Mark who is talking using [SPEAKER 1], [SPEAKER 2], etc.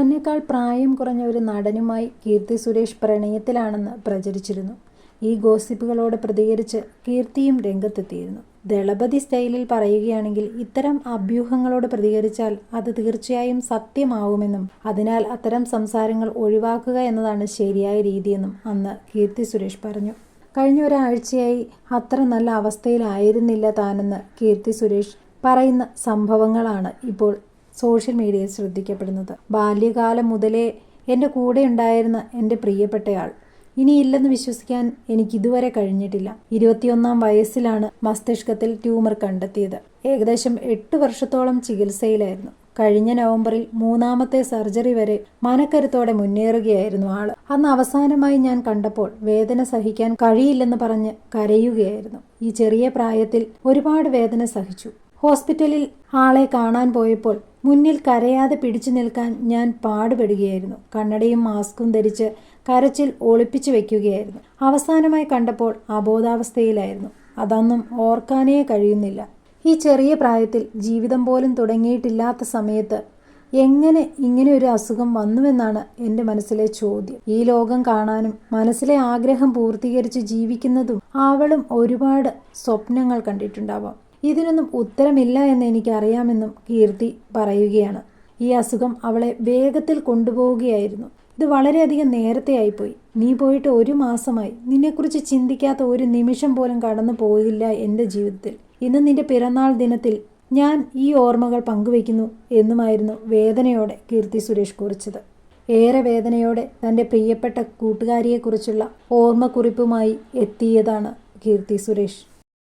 [SPEAKER 1] തന്നെക്കാൾ പ്രായം കുറഞ്ഞ ഒരു നടനുമായി കീർത്തി സുരേഷ് പ്രണയത്തിലാണെന്ന് പ്രചരിച്ചിരുന്നു. ഈ ഗോസിപ്പുകളോട് പ്രതികരിച്ച് കീർത്തിയും രംഗത്തെത്തിയിരുന്നു. ദളപതി സ്റ്റൈലിൽ പറയുകയാണെങ്കിൽ ഇത്തരം അഭ്യൂഹങ്ങളോട് പ്രതികരിച്ചാൽ അത് തീർച്ചയായും സത്യമാവുമെന്നും അതിനാൽ അത്തരം സംസാരങ്ങൾ ഒഴിവാക്കുക എന്നതാണ് ശരിയായ രീതിയെന്നും അന്ന് കീർത്തി സുരേഷ് പറഞ്ഞു. കഴിഞ്ഞ ഒരാഴ്ചയായി അത്ര നല്ല അവസ്ഥയിലായിരുന്നില്ല താനെന്ന് കീർത്തി സുരേഷ് പറയുന്ന സംഭവങ്ങളാണ് ഇപ്പോൾ സോഷ്യൽ മീഡിയയിൽ ശ്രദ്ധിക്കപ്പെടുന്നത്. ബാല്യകാലം മുതലേ എന്റെ കൂടെ ഉണ്ടായിരുന്ന എന്റെ പ്രിയപ്പെട്ടയാൾ. ഇനി ഇല്ലെന്ന് വിശ്വസിക്കാൻ എനിക്ക് ഇതുവരെ കഴിഞ്ഞിട്ടില്ല. ഇരുപത്തിയൊന്നാം വയസ്സിലാണ് മസ്തിഷ്കത്തിൽ ട്യൂമർ കണ്ടെത്തിയത്. ഏകദേശം എട്ട് വർഷത്തോളം ചികിത്സയിലായിരുന്നു. കഴിഞ്ഞ നവംബറിൽ മൂന്നാമത്തെ സർജറി വരെ മനക്കരുത്തോടെ മുന്നേറുകയായിരുന്നു ആൾ. അന്ന് അവസാനമായി ഞാൻ കണ്ടപ്പോൾ വേദന സഹിക്കാൻ കഴിയില്ലെന്ന് പറഞ്ഞ് കരയുകയായിരുന്നു. ഈ ചെറിയ പ്രായത്തിൽ ഒരുപാട് വേദന സഹിച്ചു. ഹോസ്പിറ്റലിൽ ആളെ കാണാൻ പോയപ്പോൾ മുന്നിൽ കരയാതെ പിടിച്ചു നിൽക്കാൻ ഞാൻ പാടുപെടുകയായിരുന്നു. കണ്ണടയും മാസ്കും ധരിച്ച് കരച്ചിൽ ഒളിപ്പിച്ചു വെക്കുകയായിരുന്നു. അവസാനമായി കണ്ടപ്പോൾ അബോധാവസ്ഥയിലായിരുന്നു. അതൊന്നും ഓർക്കാനേ കഴിയുന്നില്ല. ഈ ചെറിയ പ്രായത്തിൽ ജീവിതം പോലും തുടങ്ങിയിട്ടില്ലാത്ത സമയത്ത് എങ്ങനെ ഇങ്ങനെ ഒരു അസുഖം വന്നുവെന്നാണ് എന്റെ മനസ്സിലെ ചോദ്യം. ഈ ലോകം കാണാനും മനസ്സിലെ ആഗ്രഹം പൂർത്തീകരിച്ച് ജീവിക്കുന്നതും അവളും ഒരുപാട് സ്വപ്നങ്ങൾ കണ്ടിട്ടുണ്ടാവാം. ഇതിനൊന്നും ഉത്തരമില്ല എന്ന് എനിക്കറിയാമെന്നും കീർത്തി പറയുകയാണ്. ഈ അസുഖം അവളെ വേഗത്തിൽ കൊണ്ടുപോവുകയായിരുന്നു. ഇത് വളരെയധികം നേരത്തെ ആയിപ്പോയി. നീ പോയിട്ട് ഒരു മാസമായി. നിന്നെക്കുറിച്ച് ചിന്തിക്കാത്ത ഒരു നിമിഷം പോലും കടന്നു പോയില്ല എന്റെ ജീവിതത്തിൽ. ഇന്ന് നിന്റെ പിറന്നാൾ ദിനത്തിൽ ഞാൻ ഈ ഓർമ്മകൾ പങ്കുവയ്ക്കുന്നു എന്നുമായിരുന്നു വേദനയോടെ കീർത്തി സുരേഷ് കുറിച്ചത്. ഏറെ വേദനയോടെ തന്റെ പ്രിയപ്പെട്ട കൂട്ടുകാരിയെക്കുറിച്ചുള്ള ഓർമ്മക്കുറിപ്പുമായി എത്തിയതാണ് കീർത്തി സുരേഷ്.